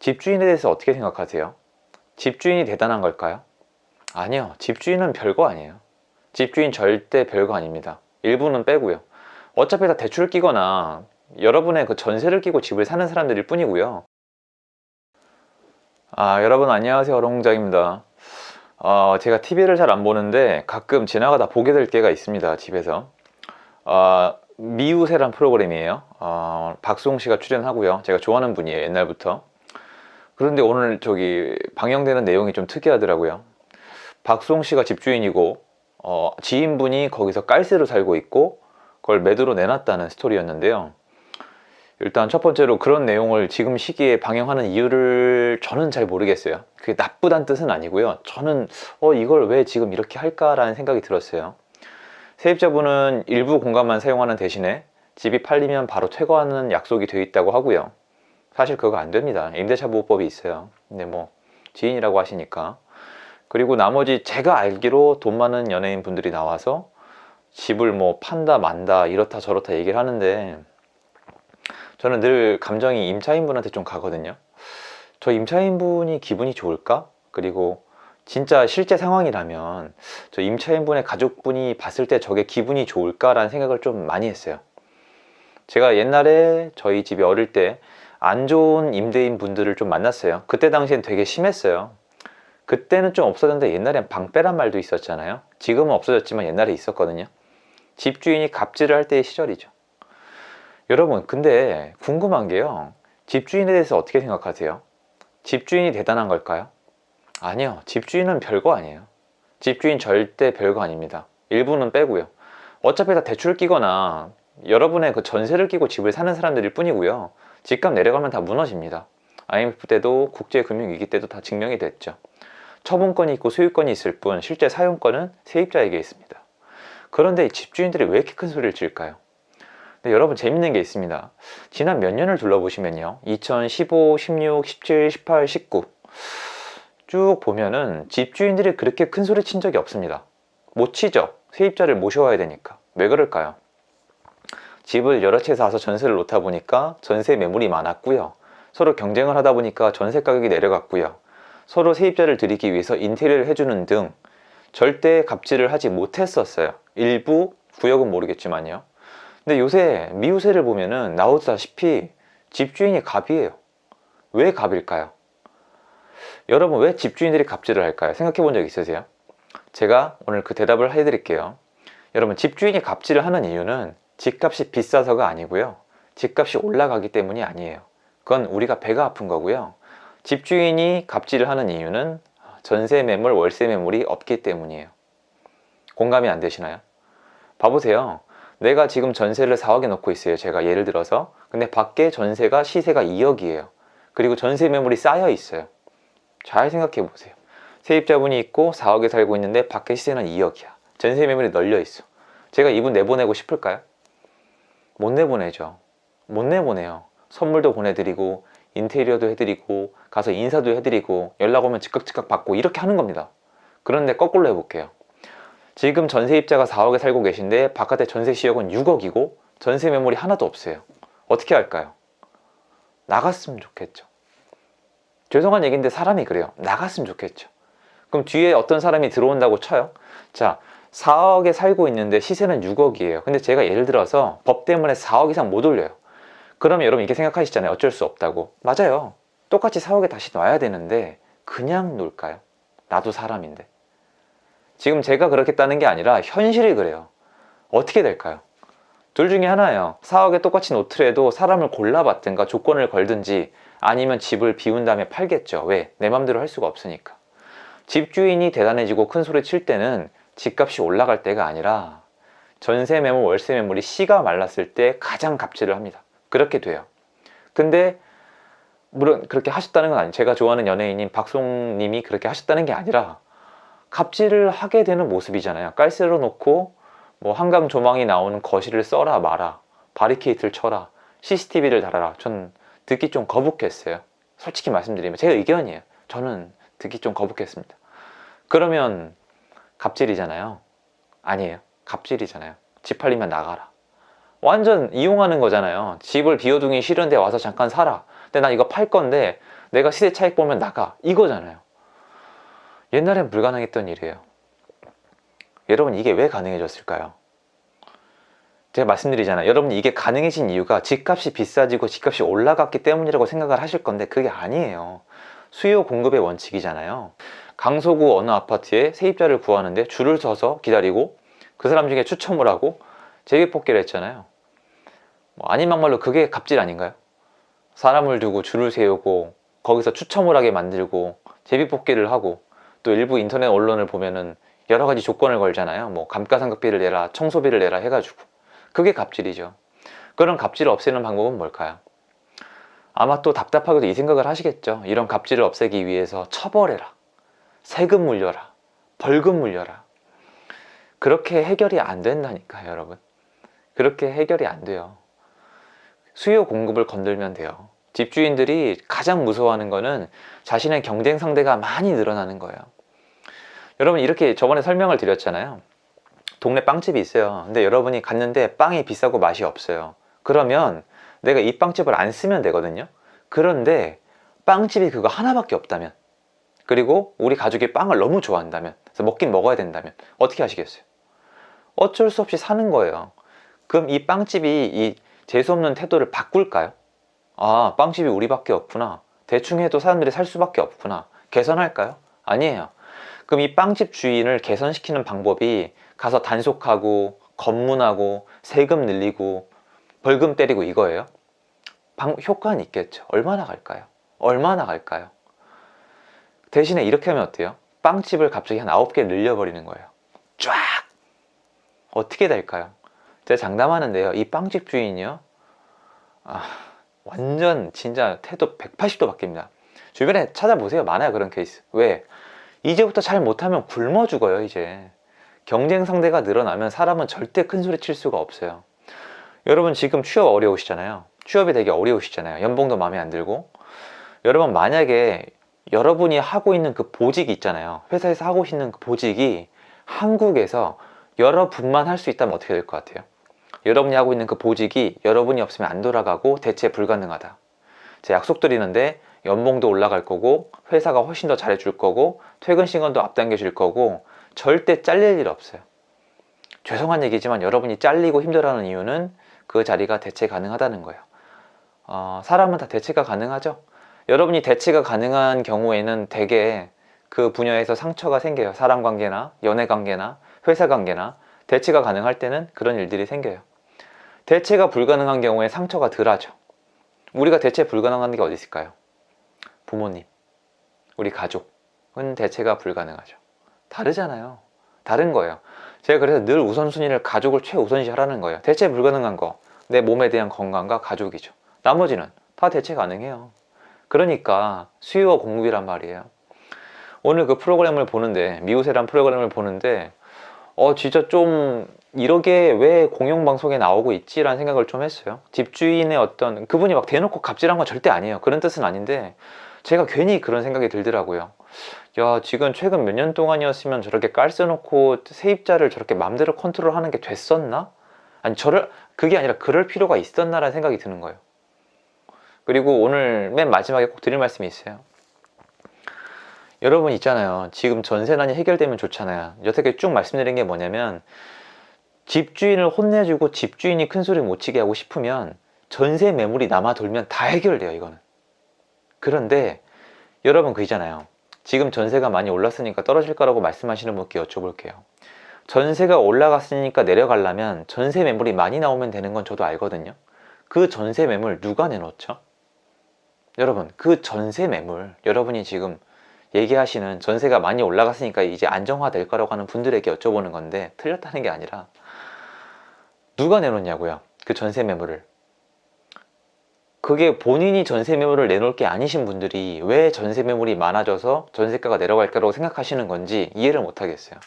집주인에 대해서 어떻게 생각하세요? 집주인이 대단한 걸까요? 아니요. 집주인은 별거 아니에요. 집주인 절대 별거 아닙니다. 일부는 빼고요. 어차피 다 대출을 끼거나 여러분의 그 전세를 끼고 집을 사는 사람들일 뿐이고요. 아, 여러분 안녕하세요. 어롱장입니다. 어, 제가 TV를 잘 안 보는데 가끔 지나가다 보게 될 때가 있습니다. 집에서. 어, 미우새란 프로그램이에요. 어, 박수홍 씨가 출연하고요. 제가 좋아하는 분이에요. 옛날부터. 그런데 오늘 저기 방영되는 내용이 좀 특이하더라고요. 박수홍 씨가 집주인이고 어, 지인분이 거기서 깔새로 살고 있고 그걸 매도로 내놨다는 스토리였는데요. 일단 첫 번째로 그런 내용을 지금 시기에 방영하는 이유를 저는 잘 모르겠어요. 그게 나쁘다는 뜻은 아니고요. 저는 어 이걸 왜 지금 이렇게 할까라는 생각이 들었어요. 세입자분은 일부 공간만 사용하는 대신에 집이 팔리면 바로 퇴거하는 약속이 되어 있다고 하고요. 사실 그거 안 됩니다. 임대차 보호법이 있어요. 근데 뭐 지인이라고 하시니까. 그리고 나머지 제가 알기로 돈 많은 연예인 분들이 나와서 집을 뭐 판다 만다 이렇다 저렇다 얘기를 하는데 저는 늘 감정이 임차인분한테 좀 가거든요. 저 임차인분이 기분이 좋을까? 그리고 진짜 실제 상황이라면 저 임차인분의 가족분이 봤을 때 저게 기분이 좋을까라는 생각을 좀 많이 했어요. 제가 옛날에 저희 집에 어릴 때 안 좋은 임대인 분들을 좀 만났어요. 그때 당시엔 되게 심했어요. 그때는 좀 없어졌는데 옛날엔 방빼란 말도 있었잖아요. 지금은 없어졌지만 옛날에 있었거든요. 집주인이 갑질을 할 때의 시절이죠. 여러분, 근데 궁금한 게요. 집주인에 대해서 어떻게 생각하세요? 집주인이 대단한 걸까요? 아니요. 집주인은 별거 아니에요. 집주인 절대 별거 아닙니다. 일부는 빼고요. 어차피 다 대출을 끼거나 여러분의 그 전세를 끼고 집을 사는 사람들일 뿐이고요. 집값 내려가면 다 무너집니다. IMF 때도 국제금융위기 때도 다 증명이 됐죠. 처분권이 있고 소유권이 있을 뿐 실제 사용권은 세입자에게 있습니다. 그런데 이 집주인들이 왜 이렇게 큰 소리를 칠까요? 근데 여러분 재밌는 게 있습니다. 지난 몇 년을 둘러보시면요. 2015, 16, 17, 18, 19. 쭉 보면은 집주인들이 그렇게 큰 소리 친 적이 없습니다. 못 치죠. 세입자를 모셔와야 되니까. 왜 그럴까요? 집을 여러 채 사서 전세를 놓다 보니까 전세 매물이 많았고요. 서로 경쟁을 하다 보니까 전세 가격이 내려갔고요. 서로 세입자를 들이기 위해서 인테리어를 해주는 등 절대 갑질을 하지 못했었어요. 일부 구역은 모르겠지만요. 근데 요새 미우새를 보면은 나오다시피 집주인이 갑이에요. 왜 갑일까요? 여러분 왜 집주인들이 갑질을 할까요? 생각해 본 적 있으세요? 제가 오늘 그 대답을 해드릴게요. 여러분 집주인이 갑질을 하는 이유는 집값이 비싸서가 아니고요. 집값이 올라가기 때문이 아니에요. 그건 우리가 배가 아픈 거고요. 집주인이 갑질을 하는 이유는 전세 매물, 월세 매물이 없기 때문이에요. 공감이 안 되시나요? 봐보세요. 내가 지금 전세를 4억에 넣고 있어요. 제가 예를 들어서. 근데 밖에 전세가 시세가 2억이에요. 그리고 전세 매물이 쌓여 있어요. 잘 생각해 보세요. 세입자분이 있고 4억에 살고 있는데 밖에 시세는 2억이야. 전세 매물이 널려 있어. 제가 이분 내보내고 싶을까요? 못 내보내죠. 못 내보내요. 선물도 보내드리고 인테리어도 해드리고 가서 인사도 해드리고 연락 오면 즉각 즉각 받고 이렇게 하는 겁니다. 그런데 거꾸로 해볼게요. 지금 전세입자가 4억에 살고 계신데 바깥에 전세 시역은 6억이고 전세 매물이 하나도 없어요. 어떻게 할까요? 나갔으면 좋겠죠. 죄송한 얘기인데 사람이 그래요. 나갔으면 좋겠죠. 그럼 뒤에 어떤 사람이 들어온다고 쳐요. 자, 4억에 살고 있는데 시세는 6억이에요. 근데 제가 예를 들어서 법 때문에 4억 이상 못 올려요. 그러면 여러분 이렇게 생각하시잖아요. 어쩔 수 없다고. 맞아요. 똑같이 4억에 다시 놔야 되는데 그냥 놀까요? 나도 사람인데. 지금 제가 그렇겠다는 게 아니라 현실이 그래요. 어떻게 될까요? 둘 중에 하나예요. 4억에 똑같이 놓더라도 사람을 골라봤든가 조건을 걸든지 아니면 집을 비운 다음에 팔겠죠. 왜? 내 맘대로 할 수가 없으니까. 집주인이 대단해지고 큰 소리 칠 때는 집값이 올라갈 때가 아니라 전세 매물, 월세 매물이 씨가 말랐을 때 가장 갑질을 합니다. 그렇게 돼요. 근데 물론 그렇게 하셨다는 건 아니에요. 제가 좋아하는 연예인인 박송님이 그렇게 하셨다는 게 아니라 갑질을 하게 되는 모습이잖아요. 깔새로 놓고 뭐 한강 조망이 나오는 거실을 써라 마라, 바리케이트를 쳐라, CCTV를 달아라. 전 듣기 좀 거북했어요. 솔직히 말씀드리면 제 의견이에요. 저는 듣기 좀 거북했습니다. 그러면 갑질이잖아요. 아니에요. 갑질이잖아요. 집 팔리면 나가라. 완전 이용하는 거잖아요. 집을 비워두기 싫은데 와서 잠깐 살아. 근데 나 이거 팔 건데 내가 시세 차익 보면 나가 이거잖아요. 옛날엔 불가능했던 일이에요. 여러분 이게 왜 가능해졌을까요? 제가 말씀드리잖아요. 여러분 이게 가능해진 이유가 집값이 비싸지고 집값이 올라갔기 때문이라고 생각을 하실 건데 그게 아니에요. 수요 공급의 원칙이잖아요. 강서구 어느 아파트에 세입자를 구하는데 줄을 서서 기다리고 그 사람 중에 추첨을 하고 제비뽑기를 했잖아요. 뭐 아닌 막말로 그게 갑질 아닌가요? 사람을 두고 줄을 세우고 거기서 추첨을 하게 만들고 제비뽑기를 하고 또 일부 인터넷 언론을 보면은 여러 가지 조건을 걸잖아요. 뭐 감가상각비를 내라, 청소비를 내라 해가지고 그게 갑질이죠. 그런 갑질을 없애는 방법은 뭘까요? 아마 또 답답하게도 이 생각을 하시겠죠. 이런 갑질을 없애기 위해서 처벌해라, 세금 물려라, 벌금 물려라. 그렇게 해결이 안 된다니까요, 여러분. 그렇게 해결이 안 돼요. 수요 공급을 건들면 돼요. 집주인들이 가장 무서워하는 거는 자신의 경쟁 상대가 많이 늘어나는 거예요. 여러분 이렇게 저번에 설명을 드렸잖아요. 동네 빵집이 있어요. 근데 여러분이 갔는데 빵이 비싸고 맛이 없어요. 그러면 내가 이 빵집을 안 쓰면 되거든요. 그런데 빵집이 그거 하나밖에 없다면 그리고 우리 가족이 빵을 너무 좋아한다면 먹긴 먹어야 된다면 어떻게 하시겠어요? 어쩔 수 없이 사는 거예요. 그럼 이 빵집이 이 재수없는 태도를 바꿀까요? 아, 빵집이 우리밖에 없구나. 대충 해도 사람들이 살 수밖에 없구나. 개선할까요? 아니에요. 그럼 이 빵집 주인을 개선시키는 방법이 가서 단속하고 검문하고 세금 늘리고 벌금 때리고 이거예요? 방, 효과는 있겠죠. 얼마나 갈까요? 얼마나 갈까요? 대신에 이렇게 하면 어때요? 빵집을 갑자기 한 9개 늘려버리는 거예요. 쫙! 어떻게 될까요? 제가 장담하는데요. 이 빵집 주인이요. 아, 완전 진짜 태도 180도 바뀝니다. 주변에 찾아보세요. 많아요. 그런 케이스. 왜? 이제부터 잘 못하면 굶어 죽어요. 이제. 경쟁 상대가 늘어나면 사람은 절대 큰 소리 칠 수가 없어요. 여러분 지금 취업 어려우시잖아요. 취업이 되게 어려우시잖아요. 연봉도 마음에 안 들고. 여러분 만약에 여러분이 하고 있는 그 보직이 있잖아요. 회사에서 하고 있는 그 보직이 한국에서 여러분만 할 수 있다면 어떻게 될 것 같아요? 여러분이 하고 있는 그 보직이 여러분이 없으면 안 돌아가고 대체 불가능하다. 제 약속 드리는데 연봉도 올라갈 거고 회사가 훨씬 더 잘해줄 거고 퇴근 시간도 앞당겨 줄 거고 절대 잘릴 일 없어요. 죄송한 얘기지만 여러분이 잘리고 힘들어하는 이유는 그 자리가 대체 가능하다는 거예요. 어, 사람은 다 대체가 가능하죠. 여러분이 대체가 가능한 경우에는 대개 그 분야에서 상처가 생겨요. 사람 관계나 연애 관계나 회사 관계나 대체가 가능할 때는 그런 일들이 생겨요. 대체가 불가능한 경우에 상처가 덜하죠. 우리가 대체 불가능한 게 어디 있을까요? 부모님, 우리 가족은 대체가 불가능하죠. 다르잖아요. 다른 거예요. 제가 그래서 늘 우선순위를 가족을 최우선시 하라는 거예요. 대체 불가능한 거, 내 몸에 대한 건강과 가족이죠. 나머지는 다 대체 가능해요. 그러니까 수요와 공급이란 말이에요. 오늘 그 프로그램을 보는데 미우새란 프로그램을 보는데 어 진짜 좀 이러게 왜 공영방송에 나오고 있지라는 생각을 좀 했어요. 집주인의 어떤 그분이 막 대놓고 갑질한 건 절대 아니에요. 그런 뜻은 아닌데 제가 괜히 그런 생각이 들더라고요. 야 지금 최근 몇 년 동안이었으면 저렇게 깔 써놓고 세입자를 저렇게 맘대로 컨트롤하는 게 됐었나? 아니 저를 그게 아니라 그럴 필요가 있었나라는 생각이 드는 거예요. 그리고 오늘 맨 마지막에 꼭 드릴 말씀이 있어요. 여러분 있잖아요. 지금 전세난이 해결되면 좋잖아요. 여태까지 쭉 말씀드린 게 뭐냐면 집주인을 혼내주고 집주인이 큰 소리 못 치게 하고 싶으면 전세 매물이 남아 돌면 다 해결돼요. 이거는. 그런데 여러분 그이잖아요. 지금 전세가 많이 올랐으니까 떨어질 거라고 말씀하시는 분께 여쭤볼게요. 전세가 올라갔으니까 내려가려면 전세 매물이 많이 나오면 되는 건 저도 알거든요. 그 전세 매물 누가 내놓죠? 여러분, 그 전세 매물, 여러분이 지금 얘기하시는 전세가 많이 올라갔으니까 이제 안정화 될 거라고 하는 분들에게 여쭤보는 건데 틀렸다는 게 아니라 누가 내놓냐고요. 그 전세 매물을. 그게 본인이 전세 매물을 내놓을 게 아니신 분들이 왜 전세 매물이 많아져서 전세가가 내려갈 거라고 생각하시는 건지 이해를 못 하겠어요.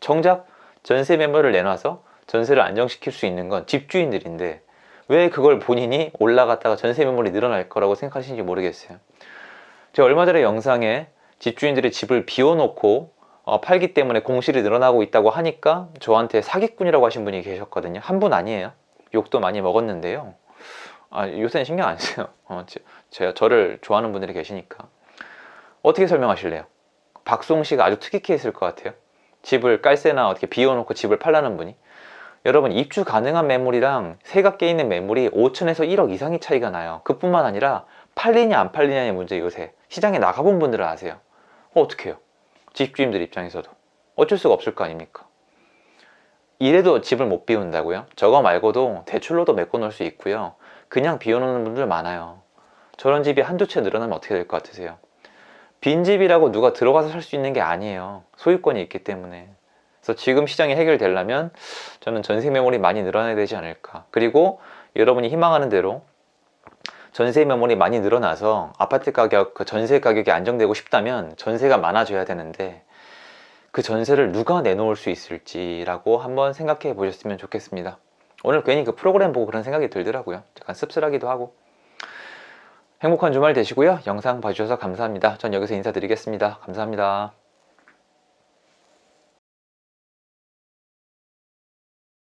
정작 전세 매물을 내놔서 전세를 안정시킬 수 있는 건 집주인들인데 왜 그걸 본인이 올라갔다가 전세 매물이 늘어날 거라고 생각하시는지 모르겠어요. 제가 얼마 전에 영상에 집주인들이 집을 비워놓고 어, 팔기 때문에 공실이 늘어나고 있다고 하니까 저한테 사기꾼이라고 하신 분이 계셨거든요. 한 분 아니에요. 욕도 많이 먹었는데요. 아, 요새는 신경 안 써요. 어, 제, 저를 좋아하는 분들이 계시니까. 어떻게 설명하실래요? 박송 씨가 아주 특이했을 것 같아요. 집을 깔세나 어떻게 비워놓고 집을 팔라는 분이. 여러분 입주 가능한 매물이랑 세가 깨 있는 매물이 5천에서 1억 이상의 차이가 나요. 그뿐만 아니라 팔리냐 안 팔리냐의 문제 요새 시장에 나가본 분들은 아세요. 어, 어떡해요? 집주인들 입장에서도 어쩔 수가 없을 거 아닙니까? 이래도 집을 못 비운다고요? 저거 말고도 대출로도 메꿔놓을 수 있고요. 그냥 비워놓는 분들 많아요. 저런 집이 한두 채 늘어나면 어떻게 될 것 같으세요? 빈집이라고 누가 들어가서 살 수 있는 게 아니에요. 소유권이 있기 때문에. 그래서 지금 시장이 해결되려면 저는 전세 매물이 많이 늘어나야 되지 않을까. 그리고 여러분이 희망하는 대로 전세 매물이 많이 늘어나서 아파트 가격, 그 전세 가격이 안정되고 싶다면 전세가 많아져야 되는데 그 전세를 누가 내놓을 수 있을지라고 한번 생각해 보셨으면 좋겠습니다. 오늘 괜히 그 프로그램 보고 그런 생각이 들더라고요. 약간 씁쓸하기도 하고. 행복한 주말 되시고요. 영상 봐주셔서 감사합니다. 전 여기서 인사드리겠습니다. 감사합니다.